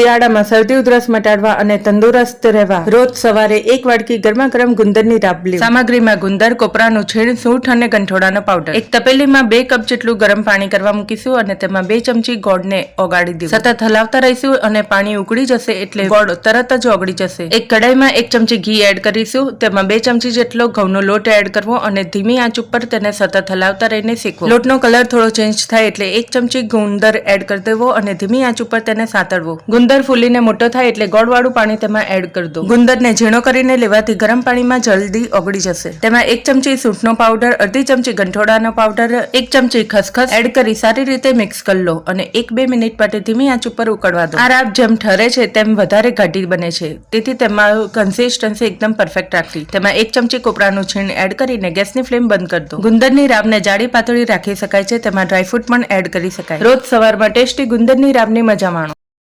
શિયાળામાં શરદી, ઉધરસ મટાડવા અને તંદુરસ્ત રહેવા. રોજ સવારે એક વાડકી ગરમા ગરમ ગુંદરની રાબલી. સામગ્રીમાં ગુંદર, કોપરાનું છીણ, સૂંઠ અને ગંઠોડાનો પાવડર એક તપેલીમાં બે કપ જેટલું ગરમ પાણી કરવા મૂકીશું અને તેમાં બે ચમચી ગોળને ઓગાળી દીધું સતત હલાવતા રહીશું અને પાણી ઉકળી જશે એટલે ગોળ તરત જ ઓગળી જશે. એક કડાઈમાં એક ચમચી ઘી એડ કરીશું. તેમાં બે ચમચી જેટલો ઘઉંનો લોટ એડ કરવો અને ધીમી આંચ ઉપર તેને સતત હલાવતા રહીને શેકવો. લોટનો કલર થોડો ચેન્જ થાય એટલે એક ચમચી ગુંદર એડ કરી દેવો અને ધીમી આંચ ઉપર તેને સાતળવો. ગુંદર ફૂલીને મોટો થાય એટલે ગોળવાળું પાણી તેમાં એડ કરી દો. ગુંદરને ઝીણો કરીને લેવાથી ગરમ પાણીમાં જલ્દી ઓગળી જશે. તેમાં એક ચમચી સૂંઠનો પાવડર, અડધી ચમચી ગંઠોડાનો પાવડર, એક ચમચી ખસખસ એડ કરી સારી રીતે મિક્સ કરી લો અને એક બે મિનિટ માટે ધીમી આંચ ઉપર ઉકળવા દો. આ રાબ જેમ ઠરે છે તેમ વધારે ઘાટી બને છે. તેથી તેમાં કન્સિસ્ટન્સી એકદમ પરફેક્ટ રાખવી. તેમાં એક ચમચી કોપરાનું છીણ એડ કરીને ગેસની ફ્લેમ બંધ કરી દો. ગુંદરની રાબને જાડી પાતળી રાખી શકાય છે. તેમાં ડ્રાયફ્રૂટ પણ એડ કરી શકાય. રોજ સવારમાં ટેસ્ટી ગુંદરની રાબની મજા માણો.